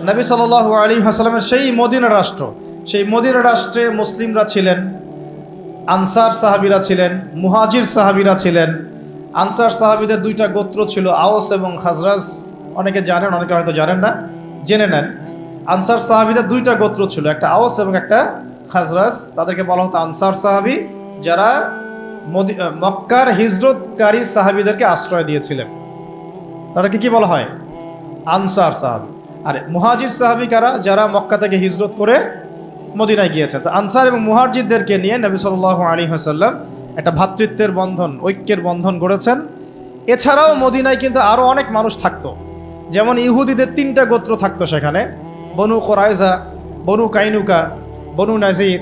নবী সাল আলী হাসালামের সেই মদিনা রাষ্ট্র, সেই মদিনা রাষ্ট্রে মুসলিমরা ছিলেন, আনসার সাহাবিরা ছিলেন, মুহাজির সাহাবিরা ছিলেন। আনসার সাহাবিদের দুইটা গোত্র ছিল আওস এবং খাজরাজ। অনেকে জানেন, অনেকে হয়তো জানেন না, জেনে নেন। আনসার সাহাবিদের দুইটা গোত্র ছিল, একটা আওস এবং একটা খাজরাজ। তাদেরকে বলা হতো আনসার সাহাবি, যারা মক্কার হিজরতকারী সাহাবিদেরকে আশ্রয় দিয়েছিলেন। তাদেরকে কি বলা হয়? আনসার সাহাবি। আর মুহাজির সাহাবি কারা যারা মক্কা থেকে হিজরত করে মদিনায় গিয়েছেন। তো আনসার এবং মুহাজিরদেরকে নিয়ে নবী সাল আলী হাসাল্লাম একটা ভ্রাতৃত্বের বন্ধন, ঐক্যের বন্ধন গড়েছেন। এছাড়াও মদিনায় কিন্তু আরও অনেক মানুষ থাকতো। যেমন ইহুদিদের তিনটা গোত্র থাকতো সেখানে। বনু কোরাইজা বনু কাইনুকা, বনু নাজির,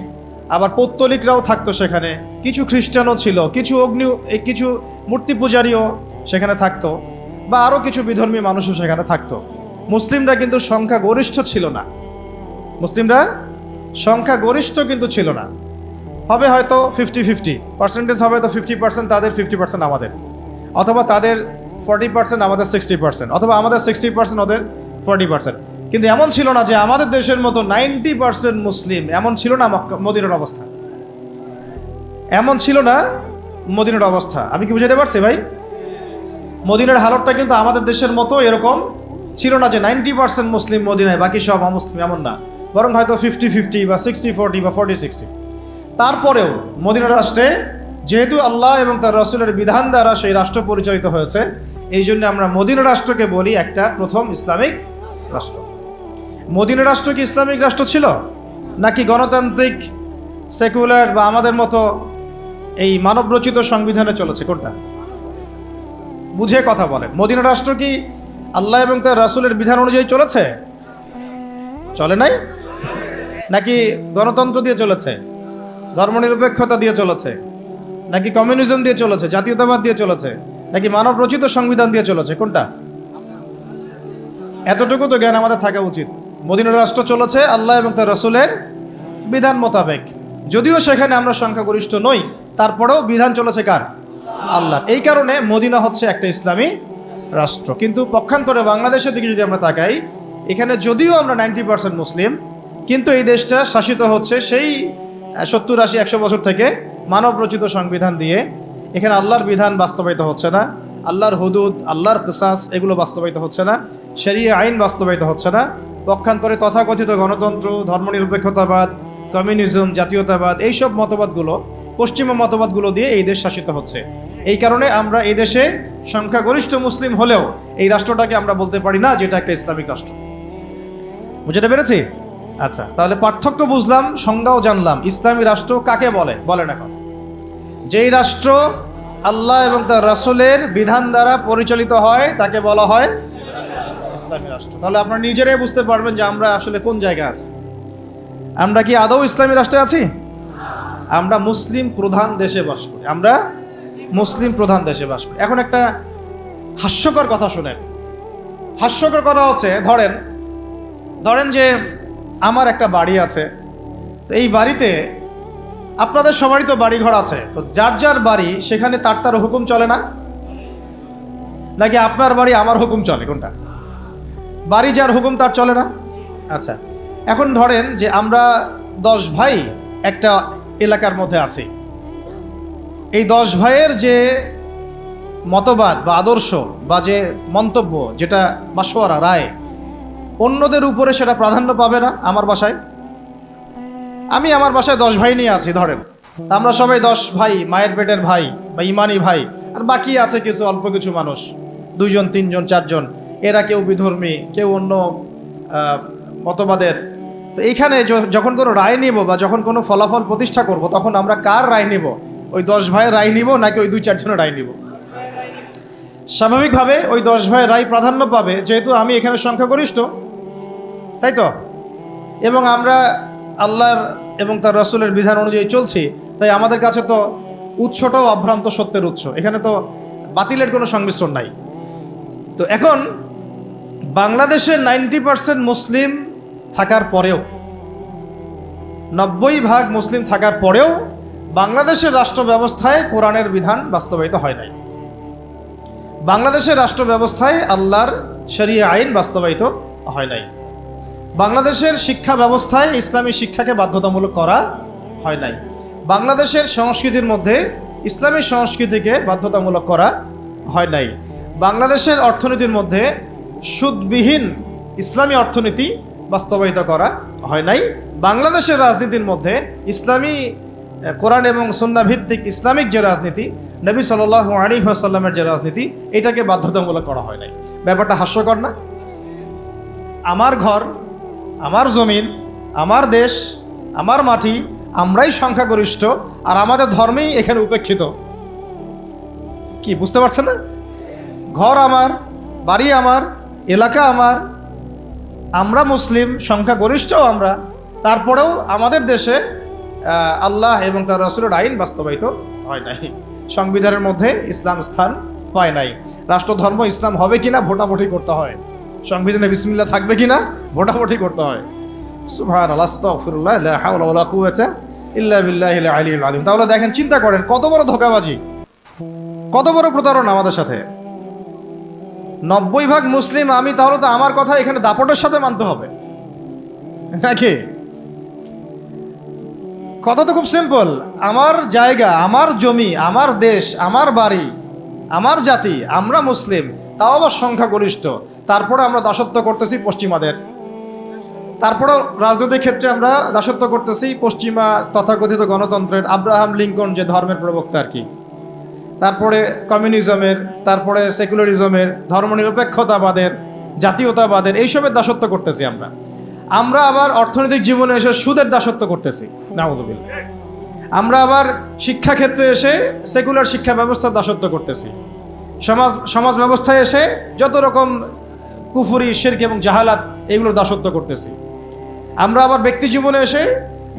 আবার পৌত্তলিকরাও থাকতো সেখানে। কিছু খ্রিস্টানও ছিল, কিছু অগ্নি কিছু মূর্তি পূজারীও সেখানে থাকতো। বা আরও কিছু বিধর্মী মানুষও সেখানে থাকতো। মুসলিমরা কিন্তু সংখ্যা গরিষ্ঠ ছিল না। মুসলিমরা সংখ্যা গরিষ্ঠ কিন্তু ছিল না। হবে হয়তো ফিফটি ফিফটি পার্সেন্টেজ হবে তো ফিফটি পার্সেন্ট তাদের ফিফটি পার্সেন্ট আমাদের। অথবা তাদের ফর্টি পার্সেন্ট আমাদের সিক্সটি পার্সেন্ট অথবা আমাদের সিক্সটি পার্সেন্ট ওদের ফর্টি পার্সেন্ট কিন্তু এমন ছিল না যে আমাদের দেশের মতো নাইনটি পার্সেন্ট মুসলিম, এমন ছিল না মদিনার অবস্থা। এমন ছিল না মদিনার অবস্থা। আমি কি বুঝাতে পারছি ভাই? মদিনার হালতটা কিন্তু আমাদের দেশের মতো এরকম ছিল না যে নাইনটি পার্সেন্ট মুসলিম মদিনায়, বাকি সব অমুসলিম, এমন না। বরং হয়তো ফিফটি ফিফটি বা সিক্সটি ফোরটি বা ফোরটি সিক্সটি। তারপরেও মদিনা রাষ্ট্রে যেহেতু আল্লাহ এবং তার রসুলের বিধান দ্বারা সেই রাষ্ট্র পরিচালিত হয়েছে, এই জন্য আমরা মদিনা রাষ্ট্রকে বলি একটা প্রথম ইসলামিক রাষ্ট্র। মদিনা রাষ্ট্র কি ইসলামিক রাষ্ট্র ছিল? নাকি গণতান্ত্রিক, সেকুলার বা আমাদের মতো এই মানবরচিত সংবিধানে চলেছে? কোনটা? বুঝে কথা বলেন। মদিনা রাষ্ট্র কি আল্লাহ এবং তার রাসূলের বিধান অনুযায়ী চলেছে? চলে নাই? নাকি গণতন্ত্র দিয়ে চলেছে? ধর্মনিরপেক্ষতা দিয়ে চলেছে? নাকি কমিউনিজম দিয়ে চলেছে? জাতীয়তাবাদ দিয়ে চলেছে? নাকি মানব রচিত সংবিধান দিয়ে চলেছে? কোনটা? এতটুকু তো জ্ঞান আমাদের থাকা উচিত। মদিনা রাষ্ট্র চলেছে আল্লাহ এবং তার রসুলের বিধান মোতাবেক। যদিও সেখানে আমরা সংখ্যাগরিষ্ঠ নই, তারপরেও বিধান চলেছে কার? আল্লাহ এই কারণে মদিনা হচ্ছে একটা ইসলামী রাষ্ট্র। কিন্তু পক্ষান্তরে বাংলাদেশের দিকে যদি আমরা তাকাই, এখানে যদিও আমরা নাইনটি পার্সেন্ট মুসলিম, কিন্তু এই দেশটা শাসিত হচ্ছে সেই সত্তর আশি, একশো বছর থেকে মানব রচিত সংবিধান দিয়ে। এখানে আল্লাহর বিধান বাস্তবায়িত হচ্ছে না। আল্লাহর হুদুদ, আল্লাহর কিসাস, এগুলো বাস্তবায়িত হচ্ছে না। সেরিয়ে আইন বাস্তবায়িত হচ্ছে না। পক্ষান্তরে তথাকথিত গণতন্ত্র, ধর্মনিরপেক্ষতাবাদ, কমিউনিজম, জাতীয়তাবাদ, এইসব মতবাদগুলো, পশ্চিমা মতবাদগুলো দিয়ে এই দেশ শাসিত হচ্ছে। এই কারণে আমরা এই দেশে সংখ্যাগরিষ্ঠ মুসলিম হলেও এই রাষ্ট্রটাকে আমরা বলতে পারি না যেটা একটা ইসলামিক রাষ্ট্র। বুঝতে পেরেছি? আচ্ছা তাহলে পার্থক্য বুঝলাম, সংজ্ঞাও জানলাম। ইসলামী রাষ্ট্র কাকে বলে? বলেন এখন। যেই রাষ্ট্র আল্লাহ এবং তার রাসূলের বিধান দ্বারা পরিচালিত হয়, তাকে বলা হয় ইসলামী রাষ্ট্র। তাহলে আপনারা নিজেরাই বুঝতে পারবেন যে আমরা আসলে কোন জায়গায় আছি। আমরা কি আদৌ ইসলামী রাষ্ট্রে আছি? আমরা মুসলিম প্রধান দেশে বাস করি। আমরা মুসলিম প্রধান দেশে বাস করি। এখন একটা হাস্যকর কথা শুনেন। হাস্যকর কথা হচ্ছে, ধরেন ধরেন যে আমার একটা বাড়ি আছে, তো এই বাড়িতে আপনাদের সবারই তো বাড়ি ঘর আছে, তো যার যার বাড়ি সেখানে তার তার হুকুম চলে না? নাকি আপনার বাড়ি আমার হুকুম চলে, কোনটা? বাড়ি যার হুকুম তার চলে না? আচ্ছা এখন ধরেন যে আমরা দশ ভাই একটা এলাকার মধ্যে আছি এই দশ ভাইয়ের যে মতবাদ বা আদর্শ বা যে মন্তব্য যেটা মাসোয়ারা রায়, অন্যদের উপরে সেটা প্রাধান্য পাবে না আমার বাসায়? আমি আমার বাসায় দশ ভাই নিয়ে আছি, ধরেন। আমরা সবাই দশ ভাই, মায়ের পেটের ভাই বা ইমানি ভাই, আর বাকি আছে কিছু অল্প কিছু মানুষ। দুইজন, তিনজন, চারজন। এরা কেউ বিধর্মী, কেউ অন্য মতবাদের। তো এইখানে যখন কোনো রায় নিব বা যখন কোনো ফলাফল প্রতিষ্ঠা করব, তখন আমরা কার রায় নিব? ওই দশ ভাইয়ের রায় নিব নাকি ওই দুই চারজনের রায় নিব? স্বাভাবিকভাবে ওই দশ ভাইয়ের রায় প্রাধান্য পাবে, যেহেতু আমি এখানে সংখ্যাগরিষ্ঠ, তাই তো? এবং আমরা আল্লাহর এবং তার রসুলের বিধান অনুযায়ী চলছি, তাই আমাদের কাছে তো উৎসটাও অভ্রান্ত সত্যের উৎস, এখানে তো বাতিলের কোনো সংমিশ্রণ নাই। তো এখন বাংলাদেশে নাইনটি পার্সেন্ট মুসলিম থাকার পরেও, নব্বই ভাগ মুসলিম থাকার পরেও বাংলাদেশের রাষ্ট্র ব্যবস্থায় কোরআনের বিধান বাস্তবায়িত হয় নাই। বাংলাদেশের রাষ্ট্র ব্যবস্থায় আল্লাহর শরিয়া আইন বাস্তবায়িত হয় নাই। বাংলাদেশের শিক্ষা ব্যবস্থায় ইসলামী শিক্ষাকে বাধ্যতামূলক করা হয় নাই। বাংলাদেশের সংস্কৃতির মধ্যে ইসলামী সংস্কৃতিকে বাধ্যতামূলক করা হয় নাই। বাংলাদেশের অর্থনীতির মধ্যে সুদবিহীন ইসলামী অর্থনীতি বাস্তবায়িত করা হয় নাই। বাংলাদেশের রাজনীতির মধ্যে ইসলামী কোরআন এবং সুন্না ভিত্তিক ইসলামিক যে রাজনীতি, নবী সাল আলী আসাল্লামের যে রাজনীতি, এটাকে বাধ্যতামূলক করা হয় নাই। ব্যাপারটা হাস্যকর না? আমার ঘর, আমার জমিন, আমার দেশ, আমার মাটি, আমরাই সংখ্যাগরিষ্ঠ আর আমাদের ধর্মেই এখানে উপেক্ষিত। কি, বুঝতে পারছেন না? ঘর আমার, বাড়ি আমার, এলাকা আমার, আমরা মুসলিম, সংখ্যাগরিষ্ঠ আমরা, তারপরেও আমাদের দেশে আল্লাহ এবং তার রসুলের আইন বাস্তবায়িত হয় নাই। সংবিধানের মধ্যে ইসলাম স্থান পায় নাই। রাষ্ট্রধর্ম, ইসলাম হবে কিনা ভোটাভুটি করতে হয়। সংবিধানে বিসমিল্লা থাকবে কিনা ভোটাভুটি করতে হয়। তাহলে দেখেন, চিন্তা করেন, কত বড় ধোকাবাজি, কত বড় প্রতারণা আমাদের সাথে। নব্বই ভাগ মুসলিম, আমি তাহলে তো আমার কথা এখানে দাপটের সাথে মানতে হবে। নাকি? কথা তো খুব সিম্পল আমার জায়গা, আমার জমি, আমার দেশ, আমার বাড়ি, আমার জাতি, আমরা মুসলিম, তাও আবার সংখ্যাগরিষ্ঠ। তারপরে আমরা দাসত্ব করতেছি পশ্চিমাদের। তারপরেও রাজনৈতিক ক্ষেত্রে আমরা দাসত্ব করতেছি পশ্চিমা তথাকথিত গণতন্ত্রের, আব্রাহাম লিঙ্কন যে ধর্মের প্রবক্তা আর কি। তারপরে কমিউনিজমের, তারপরে সেকুলারিজমের, ধর্মনিরপেক্ষতাবাদের, জাতীয়তাবাদের, এইসবের দাসত্ব করতেছি আমরা। আমরা আবার অর্থনৈতিক জীবনে এসে সুদের দাসত্ব করতেছি। নাউদুবিল্লাহ আমরা আবার শিক্ষাক্ষেত্রে এসে সেকুলার শিক্ষা ব্যবস্থার দাসত্ব করতেছি। সমাজ সমাজ ব্যবস্থায় এসে যত রকম কুফুরি, শিরক এবং জাহালাত এগুলোর দাসত্ব করতেছি। আমরা আবার ব্যক্তি জীবনে এসে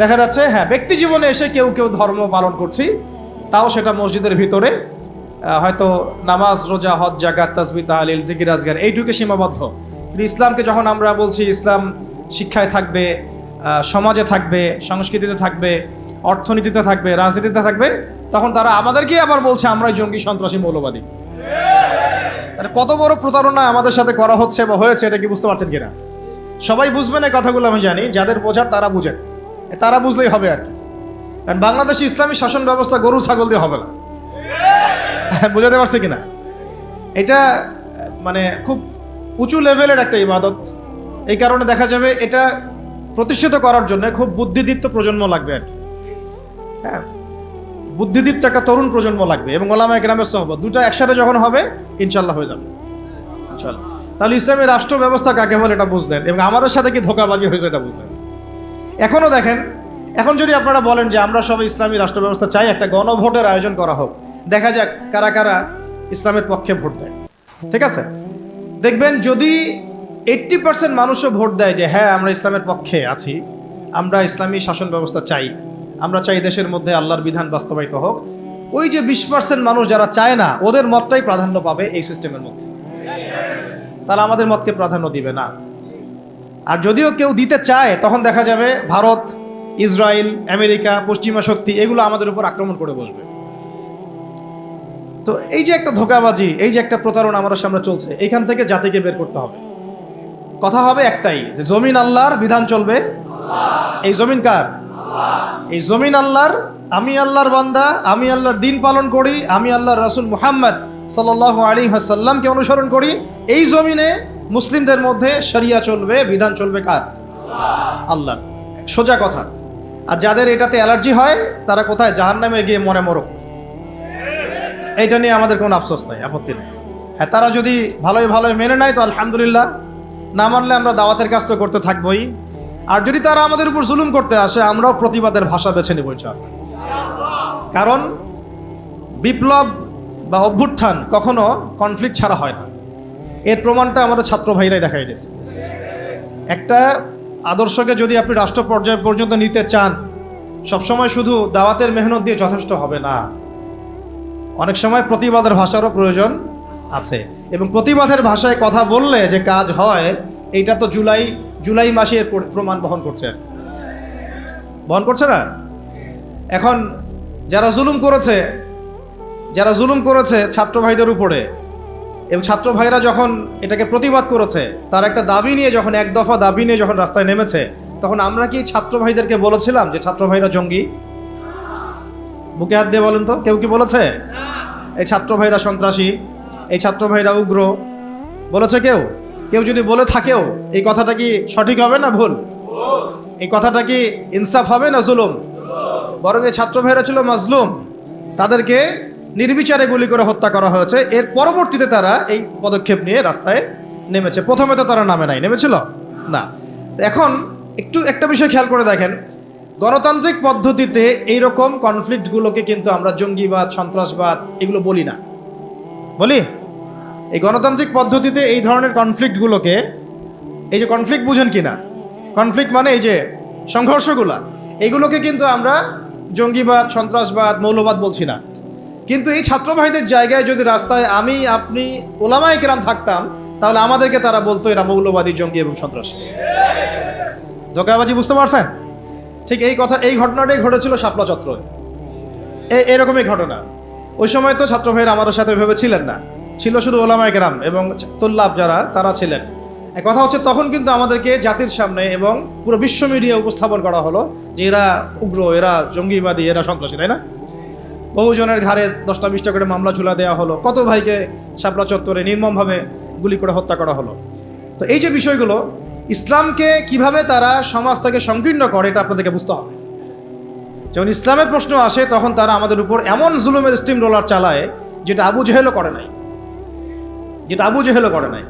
দেখা যাচ্ছে হ্যাঁ ব্যক্তি জীবনে এসে কেউ কেউ ধর্ম পালন করছি। তাও সেটা মসজিদের ভিতরে হয়তো নামাজ, রোজা, হজ জাগাত তাসবি তাহলিল, জিকির আজগার এইটুকু সীমাবদ্ধ। ইসলামকে যখন আমরা বলছি, ইসলাম শিক্ষায় থাকবে সমাজে থাকবে, সংস্কৃতিতে থাকবে, অর্থনীতিতে থাকবে, রাজনীতিতে থাকবে, তখন তারা আমাদেরকেই আবার বলছে, আমরাই জঙ্গি, সন্ত্রাসী, মৌলবাদী। কত বড় প্রতারণা আমাদের সাথে করা হচ্ছে বা হয়েছে, এটা কি বুঝতে পারছেন কিনা? সবাই বুঝবেন এই কথাগুলো, আমি জানি, যাদের বোঝার তারা বুঝেন। তারা বুঝলেই হবে আর কি। কারণ বাংলাদেশ ইসলামী শাসন ব্যবস্থা গরু, ছাগল দিয়ে হবে না। বুঝাতে পারছে কিনা? এটা মানে খুব উঁচু লেভেলের একটা ইবাদত। এই কারণে দেখা যাবে এটা প্রতিষ্ঠিত করার জন্য খুব বুদ্ধিদীপ্ত প্রজন্ম লাগবে আর হ্যাঁ। বুদ্ধিদীপ্ত একটা তরুণ প্রজন্ম লাগবে এবং ওলামা গ্রামের সহবত। দুটো একসাথে যখন হবে ইনশাল্লাহ হয়ে যাবে। চল তাহলে ইসলামের রাষ্ট্র ব্যবস্থা কাকে বলে এটা বুঝলেন? এবং আমাদের সাথে কি ধোকাবাজি হয়েছে এটা বুঝলেন? এখনও দেখেন এখন যদি আপনারা বলেন যে আমরা সবাই ইসলামী রাষ্ট্র ব্যবস্থা চাই একটা গণভোটের আয়োজন করা হোক দেখা যাক কারা কারা ইসলামের পক্ষে ভোট দেয়। ঠিক আছে? দেখবেন যদি এইট্টি পার্সেন্ট মানুষও ভোট দেয় যে হ্যাঁ আমরা ইসলামের পক্ষে আছি। আমরা ইসলামী শাসন ব্যবস্থা চাই। আমরা চাই দেশের মধ্যে আল্লাহর বিধান বাস্তবায়িত হোক। ওই যে বিশ পার্সেন্ট মানুষ যারা চায় না, ওদের মতটাই প্রাধান্য পাবে এই সিস্টেমের মধ্যে। তাহলে আমাদের মতকে প্রাধান্য দিবে না। আর যদিও কেউ দিতে চায়, তখন দেখা যাবে ভারত, ইসরায়েল, আমেরিকা, পশ্চিমা শক্তি এগুলো আমাদের উপর আক্রমণ করে বসবে। তো এই যে একটা ধোকাবাজি, এই যে একটা প্রতারণা আমাদের সামনে চলছে এইখান থেকে জাতিকে বের করতে হবে। কথা হবে একটাই, যে জমিন আল্লাহর বিধান চলবে। এই জমিন কার? এই জমিন আল্লাহর, আমি আল্লাহর বান্দা, আমি আল্লাহর দিন পালন করি, আমি আল্লাহর রাসূল মুহাম্মদ সাল্লাল্লাহু আলী সাল্লামকে অনুসরণ করি। এই জমিনে মুসলিমদের মধ্যে শরিয়া চলবে, বিধান চলবে কার? আল্লাহর। সোজা কথা। আর যাদের এটাতে অ্যালার্জি হয়, তারা কোথায়? জাহান্নামে গিয়ে মরে মরক। এইটা নিয়ে আমাদের কোনো আফসোস নাই, আপত্তি নেই। হ্যাঁ তারা যদি ভালোই ভালোই মেনে নেয়, তো আলহামদুলিল্লাহ। না মানলে আমরা দাওয়াতের কাজ তো করতে থাকবোই। আর যদি তারা আমাদের উপর জুলুম করতে আসে, আমরাও প্রতিবাদের ভাষা বেছে নেব কারণ বিপ্লব বা অভ্যুত্থান কখনো কনফ্লিক্ট ছাড়া হয় না। এর প্রমাণটা আমাদের ছাত্র ভাইরাই দেখাই দিয়েছে। একটা আদর্শকে যদি আপনি রাষ্ট্র পর্যায় পর্যন্ত নিতে চান, সবসময় শুধু দাওয়াতের মেহনত দিয়ে যথেষ্ট হবে না। অনেক সময় প্রতিবাদের ভাষারও প্রয়োজন। আছে। এবং প্রতিবাদের ভাষায় কথা বললে যে কাজ হয়, এইটা তো জুলাই জুলাই মাসের প্রমাণ বহন করছে। বহন করছে না? এখন যারা জুলুম করেছে, যারা জুলুম করেছে ছাত্র ভাইদের উপরে, এবং ছাত্র ভাইরা যখন এটাকে প্রতিবাদ করেছে, তার একটা দাবি নিয়ে যখন, এক দফা দাবি নিয়ে যখন রাস্তায় নেমেছে, তখন আমরা কি ছাত্র ভাইদেরকে বলেছিলাম যে ছাত্র ভাইরা জঙ্গি? বুকে হাত দিয়ে বলেন তো, কেউ কি বলেছে? এই ছাত্র ভাইরা সন্ত্রাসী। এই ছাত্র ভাইরা উগ্র। বলেছে কেউ? কেউ যদি বলে থাকেও, এই কথাটা কি সঠিক হবে না ভুল? এই কথাটা কি ইনসাফ হবে না জুলুম? বরং এই ছাত্র ভাইরা ছিল মাজলুম। তাদেরকে নির্বিচারে গুলি করে হত্যা করা হয়েছে। এর পরবর্তীতে তারা এই পদক্ষেপ নিয়ে রাস্তায় নেমেছে। প্রথমে তো তারা নামে নাই। নেমেছিল? না। এখন একটু একটা বিষয় খেয়াল করে দেখেন। গণতান্ত্রিক পদ্ধতিতে এইরকম কনফ্লিক্টগুলোকে কিন্তু আমরা জঙ্গিবাদ, সন্ত্রাসবাদ এগুলো বলি না। বলি? এই গণতান্ত্রিক পদ্ধতিতে এই ধরনের কনফ্লিক্টগুলোকে এই যে কনফ্লিক্ট বুঝেন কি না কনফ্লিক্ট মানে এই যে সংঘর্ষগুলা, এগুলোকে কিন্তু আমরা জঙ্গিবাদ, সন্ত্রাসবাদ, মৌলবাদ বলছি না। কিন্তু এই ছাত্র জায়গায় যদি রাস্তায় আমি, আপনি, ওলামায় কেরাম থাকতাম, তাহলে আমাদেরকে তারা বলতো এরা মৌলবাদী, জঙ্গি এবং সন্ত্রাসী। ধোকাবাজি বুঝতে পারছেন? ঠিক এই কথা, এই ঘটনাটাই ঘটেছিল শাপলা চত্র এরকমই ঘটনা। ওই সময় তো ছাত্র ভাইয়েরা আমাদের সাথে ভেবে ছিলেন না। ছিল শুধু ওলামায় গ্রাম এবং তোল্লাভ যারা, তারা ছিলেন। কথা হচ্ছে, তখন কিন্তু আমাদেরকে জাতির সামনে এবং পুরো বিশ্ব মিডিয়া উপস্থাপন করা হলো যে এরা উগ্র, এরা জঙ্গিবাদী, এরা সন্ত্রাসী, তাই না? বহুজনের ঘাড়ে দশটা বিশটা করে মামলা ঝুলা দেওয়া হলো। কত ভাইকে শাপলা চত্বরে নির্মমভাবে গুলি করে হত্যা করা হলো। তো এই যে বিষয়গুলো, ইসলামকে কীভাবে তারা সমাজ থেকে সংকীর্ণ করে, এটা আপনাদেরকে বুঝতে হবে। যখন ইসলামের প্রশ্ন আসে, তখন তারা আমাদের উপর এমন জুলুমের স্টিম রোলার চালায়, যেটা আবু জেহেলও করে নাই। যেটা আবু জেহেলও করে নাই।